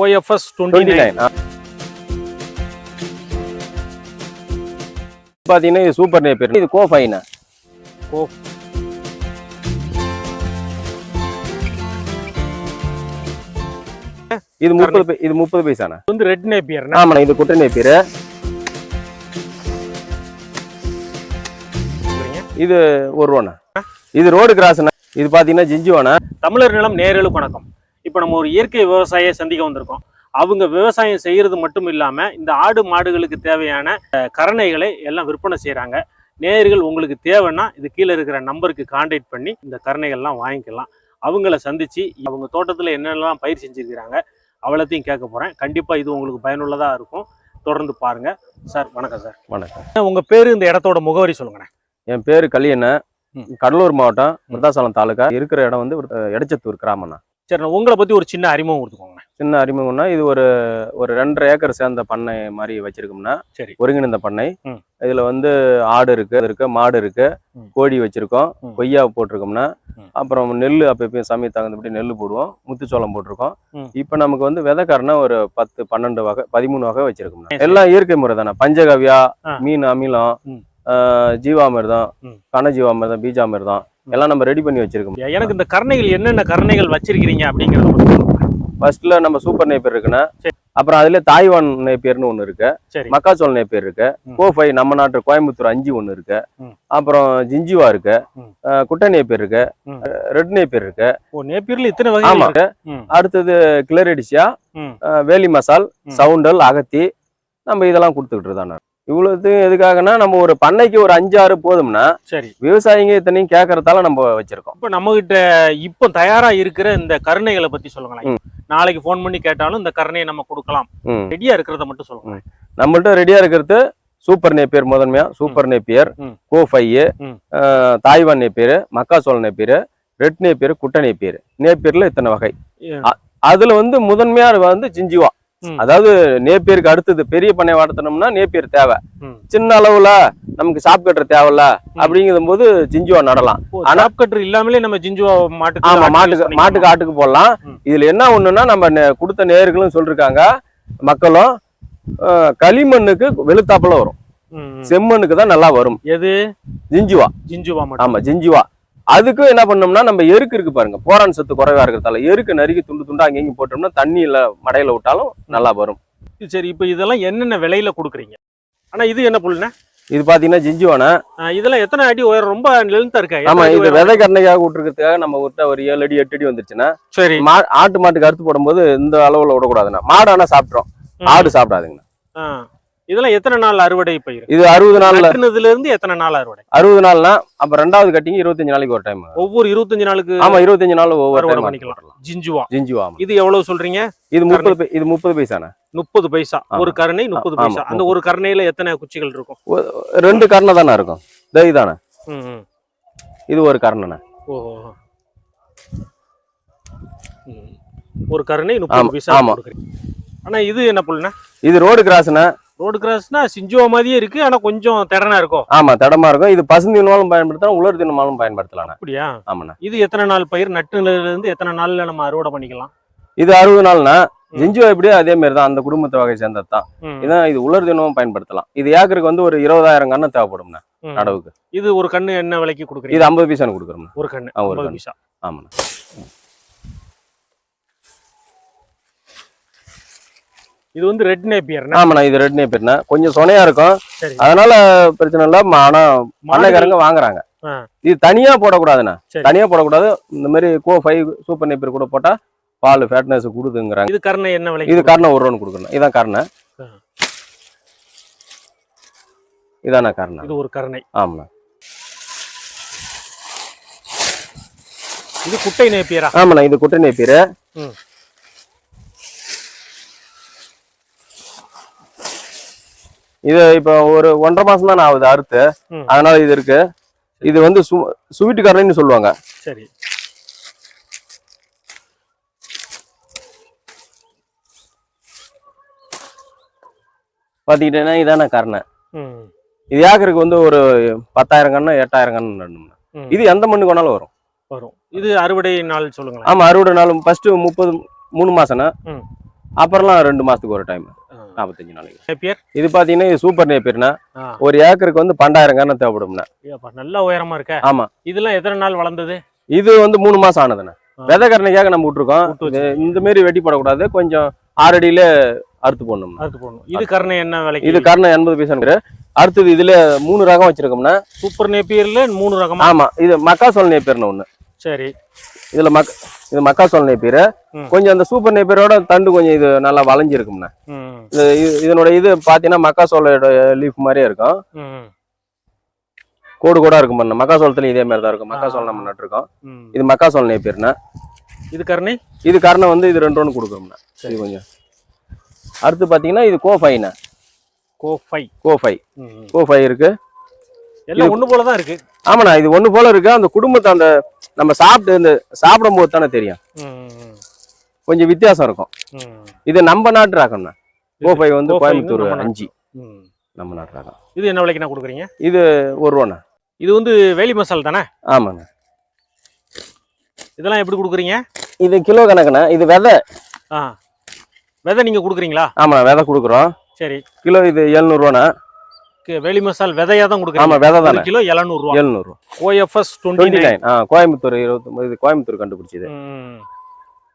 OFS twenty nine பார்த்தீங்கன்னா இது super Napier இது கோ ஃபைனா கோ. இது முப்பது இது முப்பது பைசாண்ணா வந்து ரெட் நேப்பியர் ஆமாண்ணா இது குட்டை நேப்பியர் இது ஒரு ரூபாண்ணா. இது ரோடு கிராஸ்ண்ணா இது பார்த்தீங்கன்னா ஜிஞ்சுவாண்ணா. தமிழர் நிலம் நேரலுக்கு வணக்கம் இப்போ நம்ம ஒரு இயற்கை விவசாயியை சந்திக்க வந்திருக்கோம். அவங்க விவசாயம் செய்யறது மட்டும் இல்லாம இந்த ஆடு மாடுகளுக்கு தேவையான கரணைகளை எல்லாம் விற்பனை செய்றாங்க. நேயர்கள் உங்களுக்கு தேவைன்னா இது கீழே இருக்கிற நம்பருக்கு கான்டாக்ட் பண்ணி இந்த கரணைகள்லாம் வாங்கிக்கலாம். அவங்கள சந்திச்சு அவங்க தோட்டத்தில் என்னென்னலாம் பயிர் செஞ்சிருக்கிறாங்க அவ்வளோத்தையும் கேட்க போறேன். கண்டிப்பா இது உங்களுக்கு பயனுள்ளதா இருக்கும். தொடர்ந்து பாருங்க. சார் வணக்கம் சார். வணக்கம். உங்க பேரு இந்த இடத்தோட முகவரி சொல்லுங்கண்ணே. என் பேரு கலியண்ணன். ம். கடலூர் மாவட்டம் விருத்தாசலம் தாலுக்கா இருக்கிற இடம் வந்து எடச்சத்தூர் கிராமம்ண்ணா. சரி உங்களை பத்தி ஒரு சின்ன அறிமுகம் கொடுத்துக்கோங்க சின்ன அறிமுகம்னா இது ஒரு ஒரு ரெண்டரை ஏக்கர் சேர்ந்த பண்ணை மாதிரி வச்சிருக்கோம்னா சரி. ஒருங்கிணைந்த பண்ணை. இதுல வந்து ஆடு இருக்கு இருக்கு மாடு இருக்கு. கோழி வச்சிருக்கோம். கொய்யா போட்டிருக்கோம்னா. அப்புறம் நெல் அப்போ எப்பயும் சமயம் தகுந்தபடி நெல் போடுவோம் முத்துச்சோளம் போட்டிருக்கோம். இப்போ நமக்கு வந்து விதைக்காரனா ஒரு பத்து பன்னெண்டு வகை பதிமூணு வகை வச்சிருக்கோம்னா சரி. எல்லாம் இயற்கை முறை தானே பஞ்சகவ்யா. மீன் அமிலம் ஜீவாமிர்தம் ம். கனஜீவாமிர்தம் பீஜாமிர்தம். எல்லாம் நம்ம ரெடி பண்ணி வச்சிருக்கோம் எனக்கு இந்த கரணைகள் என்னென்ன கரணைகள் வச்சிருக்கிறீங்க அப்படிங்கறத ஃபர்ஸ்ட்ல நம்ம சூப்பர் நேப்பியர் இருக்குன்னா. அப்புறம் அதுல தாய்வான் நேப்பியர்னு ஒன்று இருக்கு மக்காச்சோள நேப்பியர் இருக்கு. கோஃபை நம்ம நாட்டு கோயம்புத்தூர் அஞ்சு ஒன்று இருக்கு. அப்புறம் ஜிஞ்சுவா இருக்கு குட்டை நேப்பியர் இருக்கு. ரெட் நேப்பியர் இருக்கு நேப்பியர்ல இத்தனை வகை ஆமா. அடுத்தது கிளரிடிசியா. வேலி மசால். சவுண்டல் அகத்தி நம்ம இதெல்லாம் கொடுத்துக்கிட்டு தானே இவ்வளவு எதுக்காகனா நம்ம ஒரு பண்ணைக்கு ஒரு அஞ்சாறு போதும்னா சரி விவசாயிங்க இத்தனையும் கேட்கறதால நம்ம வச்சிருக்கோம் இப்ப நம்ம கிட்ட இப்போ தயாரா இருக்கிற இந்த கருணைகளை பத்தி சொல்லுங்களேன். நாளைக்கு ஃபோன் பண்ணி கேட்டாலும் இந்த கருணையை நம்ம கொடுக்கலாம். ரெடியா இருக்கிறத மட்டும் சொல்லுங்க நம்மள்ட்ட ரெடியா இருக்கிறது சூப்பர் நேப்பியர் முதன்மையா சூப்பர் நேப்பியர் ம். கோ ஃபை ம். தாய்வான் நேப்பியர் மக்காச்சோள நேப்பியர் ரெட் நேப்பியர் குட்டை நேப்பியர் நேப்பியர்ல இத்தனை வகை அதுல வந்து முதன்மையா வந்து ஜிஞ்சுவா. அதாவது நேப்பியருக்கு அடுத்தது பெரிய பண்ணை வளர்த்தணும்னா நேப்பியர் தேவை. சின்ன அளவுல நமக்கு சாப் கட்டுற தேவையில்ல அப்படிங்கும் போது ஜிஞ்சுவா நடலாம். ஆனா- சாப் கட்டர் இல்லாமலே நம்ம ஜிஞ்சுவா மாட்டுக்கு ஆமா மாட்டுக்கு? மாட்டுக்கு ஆட்டுக்கு போடலாம். இதுல என்ன ஒண்ணுன்னா நம்ம கொடுத்த நேர்களும் சொல்லிருக்காங்க. மக்களும் களிமண்ணுக்கு வெளுத்தாப்புல வரும். செம்மண்ணுக்கு தான் நல்லா வரும். எது? ஜிஞ்சுவா. ஜிஞ்சுவா ஆமா ஜிஞ்சுவா. அதுக்கும் என்ன பண்ணோம்னா நம்ம எருக்கு இருக்கு பாருங்க. போரான் சத்து குறைவா இருக்கிறதால எருக்கு நறுக்கி துண்டு துண்டா அங்கேயும் போட்டோம்னா தண்ணியில மடையில விட்டாலும் நல்லா வரும். சரி இப்போ இதெல்லாம் என்னென்ன விலையில கொடுக்குறீங்க? ஆனா இது என்ன புல்லுண்ணே இது பாத்தீங்கன்னா ஜிஞ்சுவானா இதெல்லாம் எத்தனை அடி உயரம்? ரொம்ப லென்த்தா இருக்கா? ஆமா இது? விதை கரணைக்காக விட்டுருக்கிறதுக்காக நம்ம விட்ட ஒரு ஏழு அடி எட்டு அடி வந்துருச்சுன்னா சரி. மா ஆட்டு மாட்டுக்கு அறுத்து போடும்போது இந்த அளவுல விடக்கூடாதுண்ணா. மாடு ஆனா சாப்பிட்றோம். ஆடு சாப்பிடாதுங்கண்ணா. இதெல்லாம் எத்தனை நாள் அறுவடை பயிர் இது அறுபது நாள்ல நட்டுனதுல இருந்து எத்தனை நாள் அறுவடை? அறுபது நாள்னா அப்ப ரெண்டாவது கட்டிங் இருபத்தஞ்சு நாளைக்கு ஒரு டைம் ஒவ்வொரு இருபத்தஞ்சு நாளுக்கு ஆமா இருபத்தஞ்சு நாள் ஒவ்வொரு பண்ணிக்கலாம். ஜிஞ்சுவா. ஜிஞ்சுவா இது எவ்வளவு சொல்றீங்க? இது முப்பது இது முப்பது பைசாண்ணா. முப்பது பைசா. ஒரு கருணை முப்பது பைசா. அந்த ஒரு கருணையில எத்தனை குச்சிகள் இருக்கும்? ரெண்டு கரணை தானே இருக்கும். ம், ம். இது ஒரு கரணண்ணா. ஓஹோ ம். ஒரு கருணை முப்பது பைசா ஆமா. ஆனா இது என்ன புல்லுண்ணா? இது ரோடு கிராஸ்ண்ணா. ரோடு கிராஸ்னா சிஞ்சுவா மாதிரியே இருக்கு ஆனா கொஞ்சம் திறனா இருக்கும் ஆமா தடமா இருக்கும் இது பசு தினமாலும் பயன்படுத்தலாம் உலர் தினமாலும் பயன்படுத்தலாம் அப்படியா? ஆமாண்ணா. இது எத்தனை நாள் பயிர்? நட்டுல இருந்து எத்தனை நாள்ல நம்ம அறுவடை பண்ணிக்கலாம்? இது அறுபது நாள்னா. ஜிஞ்சுவா எப்படியோ அதே மாதிரி தான் அந்த குடும்பத்து வகை சேர்ந்தது தான். இதான் இது உலர் தினமும் பயன்படுத்தலாம். இது ஏக்கருக்கு வந்து ஒரு இருபதாயிரம் கண்ணு தேவைப்படும்ண்ணா. நடவுக்கு. இது ஒரு கண்ணு என்ன விலைக்கு கொடுக்குறீங்க? இது ஐம்பது பைசான்னு கொடுக்குறோம்ண்ணா. ஒரு கண்ணு ஒரு ஐம்பது. பைசா. ஆமாண்ணா. இது வந்து ரெட் நேப்பியர் ஆமாண்ணா இது ரெட் நேப்பியர்னா கொஞ்சம் சொனையா இருக்கும். அதனால பிரச்சனை இல்லை. ஆனா பண்ணைக்காரங்க வாங்குறாங்க. இது தனியா போடக்கூடாதுண்ணா. தனியா போடக்கூடாது. இந்த மாதிரி கோ ஃபைவ் சூப்பர் நேப்பியர் கூட போட்டா பால் ஃபேட்னஸ் கொடுதுங்கிறாங்க. இது கருணை என்ன விலைக்கு இது காரணம் ஒரு ரூபான்னு கொடுக்கணும் இதான் காரணம் ஆ. இதான காரணம் இது ஒரு கருணை. ஆமாண்ணா. இது குட்டை நேப்பியரா ஆமாண்ணா இது குட்டை நேப்பியர் இது இப்போ ஒரு ஒன்றரை மாசம் தான் ஆகுது அறுத்து. அதனால இது இருக்கு. இது வந்து சு சுவீட்டு கரணைன்னு சொல்லுவாங்க. சரி. பாத்துக்கிட்டேன்னா இதான காரணம் ம். இது ஏக்கருக்கு வந்து ஒரு பத்தாயிரம் கண்ணு எட்டாயிரம் கண்ணு நடணும்ண்ணா ம். இது எந்த மண்ணு கொண்டாலும் வரும். வரும். இது அறுவடை நாள் சொல்லுங்களேன். ஆமா அறுவடை நாளும் ஃபர்ஸ்ட் முப்பது மூணு மாசம்னா. அப்புறம்லாம் ரெண்டு மாசத்துக்கு ஒரு டைம் நாற்பத்தஞ்சு நாளைக்கு. பேர்? இது பாத்தீங்கன்னா இது சூப்பர் நேப்பியர்னா. ஒரு ஏக்கருக்கு வந்து பன்னெண்டாயிரம் கண்ணு தேவைப்படும்ண்ணா. ஐயாப்பா, நல்ல உயரமா இருக்க. ஆமா. இதெல்லாம் எத்தனை நாள் வளர்ந்தது? இது வந்து மூணு மாசம் ஆனதுண்ணே. விதை கரணைக்காக நம்ம விட்டுருக்கோம். இந்த மாரி வெட்டி போடக்கூடாது. கொஞ்சம் ஆறடியில அறுத்து போடணும் அறுத்து போடணும். இது கருணை என்ன விலைக்கு? இது கரணை எண்பது பைசா அடுத்தது இதுல மூணு ரகம் வச்சிருக்கோம்னா சூப்பர் நேப்பியர்ல மூணு ரகமா? ஆமா. இது மக்காசோல் நேப்பியர்னு ஒண்ணு. சரி. இதுல மக் இது மக்காசோல் நேப்பியர் ம். கொஞ்சம் அந்த சூப்பர் நேப்பியரோட தண்டு கொஞ்சம் இது நல்லா வளைஞ்சிருக்கும்ண்ணா. இது இது- இதனோட இது பாத்தீங்கன்னா மக்காசோளோட லீஃப் மாதிரியே இருக்கும். கோடு கூட இருக்கும் மக்காசோளத்துலயும் இதே மாதிரி தான் இருக்கும் மக்காசோளம் நம்ம நட்டுருக்கோம். இது மக்காசோள நேப்பியர்னா இது கருணை? இது காரணம் வந்து இது ரெண்டு ஒன்று கொடுக்குறோம்ண்ணா. சரி கொஞ்சம். அடுத்து பாத்தீங்கன்னா இது கோஃபைண்ணா. கோஃபை. கோஃபை. கோஃபை இருக்கு. எல்லாம் ஒண்ணு போல தான் இருக்கு. ஆமாண்ணா இது ஒண்ணு போல இருக்கு. அந்த குடும்பத்தை அந்த நம்ம சாப்பிட்டு இந்த சாப்பிடும் போது தானே தெரியும். கொஞ்சம் வித்தியாசம் இருக்கும். இது நம்ம நாட்டு ரகம்ண்ணா. கோஃபை வந்து கோயம்புத்தூர். அஞ்சு. நம்ம நாட்டு ரகம். இது என்ன விலைக்கு நான் கொடுக்குறீங்க ஒரு ரூபாண்ணா. இது வந்து வேலி மசால் தானே? ஆமாண்ணா. இதெல்லாம் எப்படி கொடுக்குறீங்க? இது கிலோ கணக்குண்ணா. இது விதை. ஆ. விதை நீங்க கொடுக்குறீங்களா? ஆமாண்ணா விதை கொடுக்குறோம். சரி. கிலோ இது எழுநூறுவாண்ணா வேலி மசால் விதையா தான் ஆமா கொடுக்குறீங்க விதை தானே. கிலோ எழுநூறுவா. எழுநூறு ஓஎஃப்எஸ் டுவெண்ட்டி நைன். ஆ கோயம்புத்தூர் இருபத்தொம்பது இது கோயம்புத்தூர் கண்டுபிடிச்சது.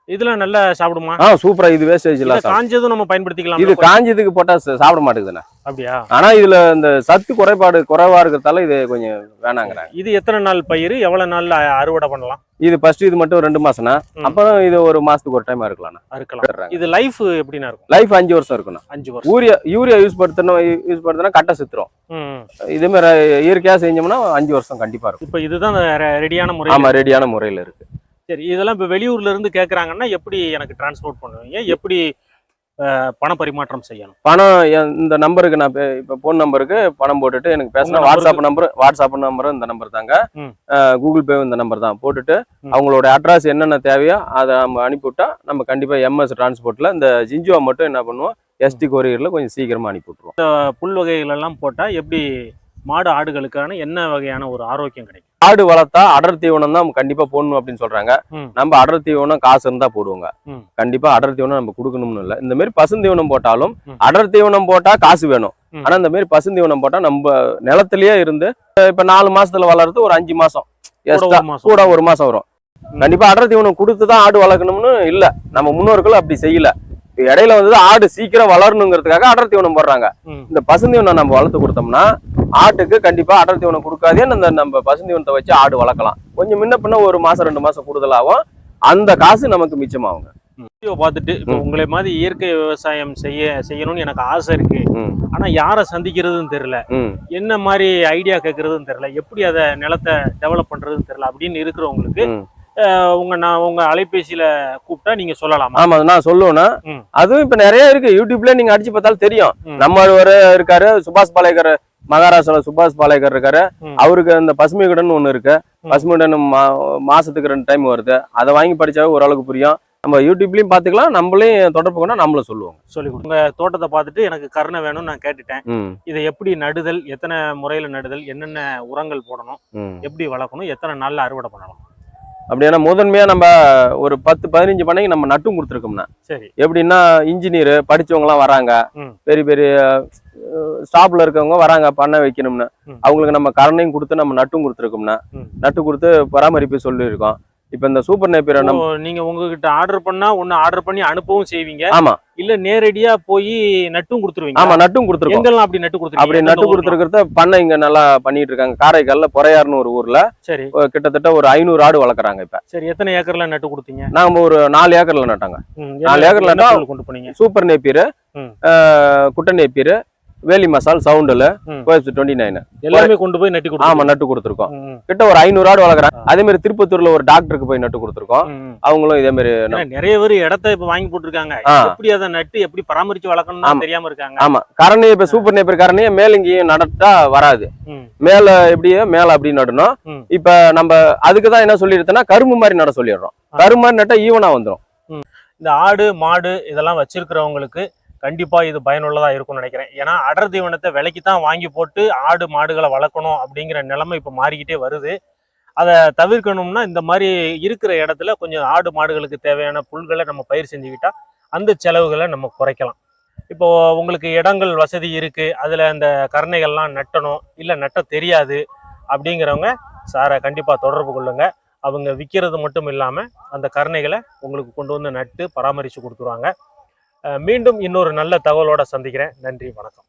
இதெல்லாம் நல்லா சாப்பிடுமா? ஆ சூப்பரா இது வேஸ்டேஜ் சாப்பிடும். காஞ்சதும் நம்ம பயன்படுத்திக்கலாம் இது காஞ்சதுக்கு போட்டா சாப்பிட மாட்டேங்குதுண்ணா. அப்படியா? ஆனா இதுல இந்த சத்து குறைபாடு குறைவா இருக்கிறதால இது கொஞ்சம் வேணாங்கிறாங்க. இது எத்தனை நாள் பயிர்? எவ்வளவு நாள்ல அறுவடை பண்ணலாம்? இது ஃபர்ஸ்ட் இது மட்டும் ரெண்டு மாசம்னா. அப்புறம் இது ஒரு மாசத்துக்கு ஒரு டைம் இருக்கலாம் அறுக்கலாம். இது லைஃப் எப்படின்னா இருக்கும்? லைஃப் அஞ்சு வருஷம் இருக்கணும். அஞ்சு வருஷம். யூரியா யூரியா யூஸ் படுத்தணும் யூஸ் படுத்தினா கட்டை சுத்துரும் ம். இதே மாதிரி இயற்கையா செஞ்சோம்னா அஞ்சு வருஷம் கண்டிப்பா இருக்கும். இப்ப இதுதான் ரெடியான முறை ஆமா ரெடியான முறையில இருக்கு. சரி இதெல்லாம் இப்ப வெளியூர்ல இருந்து கேக்குறாங்கன்னா எப்படி எனக்கு டிரான்ஸ்போர்ட் பண்ணுவீங்க? எப்படி பண பரிமாற்றம் செய்யணும். பணம் இந்த நம்பருக்கு நான் இப்ப போன் நம்பருக்கு பணம் போட்டுட்டு எனக்கு பேசினா வாட்ஸ்அப் நம்பர் வாட்ஸ்அப் நம்பரும் இந்த நம்பர் தாங்க. கூகுள் பே இந்த நம்பர் தான். போட்டுட்டு. அவங்களோட அட்ரஸ் என்னென்ன தேவையோ அதை நம்ம அனுப்பிவிட்டா நம்ம கண்டிப்பா எம்எஸ் டிரான்ஸ்போர்ட்ல இந்த ஜிஞ்சுவா மட்டும் என்ன பண்ணுவோம்? எஸ்டி கொரியர்ல கொஞ்சம் சீக்கிரமா அனுப்பி விட்டுருவோம் புல் வகைகள் எல்லாம் போட்டா எப்படி மாடு ஆடுகளுக்கான என்ன வகையான ஒரு ஆரோக்கியம் கிடைக்கும் ஆடு வளர்த்தா அடர் தீவனம் தான் கண்டிப்பா போடணும் அப்படின்னு சொல்றாங்க. நம்ம அடர் தீவனம் காசு இருந்தா போடுவோங்க. கண்டிப்பா அடர் தீவனம் நம்ம கொடுக்கணும்னு இல்ல இந்த மாதிரி பசுந்தீவனம் போட்டாலும். அடர் தீவனம் போட்டா காசு வேணும். ஆனா இந்த மாதிரி பசுந்தீவனம் போட்டா நம்ம நிலத்திலேயே இருந்து இப்ப நாலு மாசத்துல வளர்றது ஒரு அஞ்சு மாசம் கூட ஒரு மாசம். வரும். கண்டிப்பா அடர் தீவனம் கொடுத்து தான் ஆடு வளர்க்கணும்னு இல்ல நம்ம முன்னோர்கள் அப்படி செய்யல இடையில வந்து ஆடு சீக்கிரம் வளரணுங்கிறதுக்காக அடர் தீவனம் போடுறாங்க. இந்த பசுந்தீவனம் நம்ம வளர்த்து கொடுத்தோம்னா ஆட்டுக்கு கண்டிப்பா அடர் தீவனம் கொடுக்காதே அந்த நம்ம பசுந்தீவனத்தை வச்சு ஆடு வளர்க்கலாம். கொஞ்சம் முன்ன பின்ன ஒரு மாசம் ரெண்டு மாசம் கூடுதலாகும் அந்த காசு நமக்கு மிச்சமாகுங்க. வீடியோ பார்த்துட்டு இப்போ. உங்களை மாதிரி இயற்கை விவசாயம் செய்ய செய்யணும்னு எனக்கு ஆசை இருக்கு. ஆனா யாரை சந்திக்கிறதுன்னு தெரியல. என்ன மாதிரி ஐடியா கேட்கறதுன்னு தெரியல. எப்படி அதை நிலத்தை டெவலப் பண்றதுன்னு தெரியல அப்படின்னு இருக்கிறவங்களுக்கு ம். அஹ், உங்க நான் உங்க அலைபேசியில கூப்பிட்டா நீங்க சொல்லலாமா ஆமா நான் சொல்லுவேன்னா. அதுவும் இப்ப நிறைய இருக்கு யூடியூப்ல நீங்க அடிச்சு பார்த்தாலும் தெரியும். நம்ம ஒரு இருக்காரு சுபாஷ் பாலேகர் மகாராஷ்டிரால சுபாஷ் பாலேகர் இருக்காரு. அவருக்கு அந்த பசுமை கடன் ஒண்ணு இருக்கு. பசுமை கடன் மாசத்துக்கு ரெண்டு டைம் வருது அதை வாங்கி படிச்சாவே ஓரளவுக்கு புரியும் நம்ம யூடியூப்லயும் பாத்துக்கலாம் நம்மளையும் தொடர்பு கொண்டா நம்மளும் சொல்லுவோம் சொல்லி உங்க தோட்டத்தை பார்த்துட்டு எனக்கு கருணை வேணும்னு நான் கேட்டுட்டேன் இதை எப்படி நடுதல் எத்தனை முறையில நடுதல் என்னென்ன உரங்கள் போடணும். எப்படி வளர்க்கணும் எத்தனை நாள்ல அறுவடை பண்ணலாம் அப்படின்னா முதன்மையா நம்ம ஒரு பத்து பதினஞ்சு பண்ணைக்கு நம்ம நட்டும் கொடுத்துருக்கோம்னா சரி எப்படின்னா இன்ஜினியர் படிச்சவங்க எல்லாம் வராங்க. பெரிய பெரிய ஸ்டாப்ல இருக்கவங்க வராங்க பண்ண வைக்கணும்னு. அவங்களுக்கு நம்ம கரணையும் கொடுத்து நம்ம நட்டும் கொடுத்துருக்கோம்னா. நட்டு கொடுத்து பராமரிப்பு சொல்லியிருக்கோம் இப்ப இந்த சூப்பர் நேப்பியர் நீங்க உங்ககிட்ட ஆர்டர் பண்ணா ஒன்னு ஆர்டர் பண்ணி அனுப்பவும் செய்வீங்க. ஆமா. இல்ல நேரடியா போய் நட்டும் கொடுத்துருவீங்க ஆமா நட்டும் கொடுத்துருக்கோம். எங்கெல்லாம் அப்படி நட்டு அப்படி கொடுத்துருவீங்க நட்டு கொடுத்துருக்கிறத பண்ணை இங்க நல்லா பண்ணிட்டு இருக்காங்க. காரைக்கால்ல பொறையார்னு ஒரு ஊர்ல சரி. கிட்டத்தட்ட ஒரு ஐநூறு ஆடு வளர்க்குறாங்க இப்ப. சரி எத்தனை ஏக்கர்ல நட்டு கொடுத்தீங்க? நாம ஒரு நாலு ஏக்கர்ல நட்டாங்க. நாலு ஏக்கர்ல கொண்டு போனீங்க? Super Napier. குட்டை நேப்பியர் வேலி மசால் சவுண்டுல ம். Twenty nine. எல்லாமே கொண்டு போய் நட்டி ஆமா கொடுத்தோம் நட்டு கொடுத்துருக்கோம். கிட்ட ஒரு ஐநூறு ஆடு வளர்க்குறாங்க. அதே மாதிரி திருப்பத்தூர்ல ஒரு டாக்டருக்கு போய் நட்டு கொடுத்துருக்கோம். அவங்களும் இதே மாதிரி நிறைய பேர் இடத்த இப்ப வாங்கி போட்டிருக்காங்க. எப்படி அதை நட்டு எப்படி பராமரிச்சு வளர்க்கணும்னு ஆமா. தெரியாம இருக்காங்க. ஆமா. கரணி இப்ப சூப்பர் நேப்பியர் கரணியே மேல இங்கேயும் நடட்டா வராது. மேல எப்படியே மேல அப்படி நடணும். இப்ப நம்ம அதுக்கு தான் என்ன சொல்லிடுறோம்னா கரும்பு மாதிரி நட சொல்லிடுறோம். கரும்பு மாதிரி நட்டா ஈவனா வந்துரும். இந்த ஆடு மாடு இதெல்லாம் வச்சிருக்கிறவங்களுக்கு கண்டிப்பாக இது பயனுள்ளதாக இருக்கும்னு நினைக்கிறேன். ஏன்னா அடர் தீவனத்தை விலைக்கு தான் வாங்கி போட்டு ஆடு மாடுகளை வளர்க்கணும் அப்படிங்கிற நிலைமை இப்போ மாறிக்கிட்டே வருது. அதை தவிர்க்கணும்னா இந்த மாதிரி இருக்கிற இடத்துல கொஞ்சம் ஆடு மாடுகளுக்கு தேவையான புல்களை நம்ம பயிர் செஞ்சுக்கிட்டால் அந்த செலவுகளை நம்ம குறைக்கலாம். இப்போது உங்களுக்கு இடங்கள் வசதி இருக்குது அதில் அந்த கருணைகள்லாம் நட்டணும் இல்லை நட்ட தெரியாது அப்படிங்கிறவங்க சாரை கண்டிப்பாக தொடர்பு கொள்ளுங்க. அவங்க விற்கிறது மட்டும் இல்லாமல் அந்த கருணைகளை உங்களுக்கு கொண்டு வந்து நட்டு பராமரித்து கொடுத்துருவாங்க. மீண்டும் இன்னொரு நல்ல தகவலோட சந்திக்கிறேன். நன்றி வணக்கம்.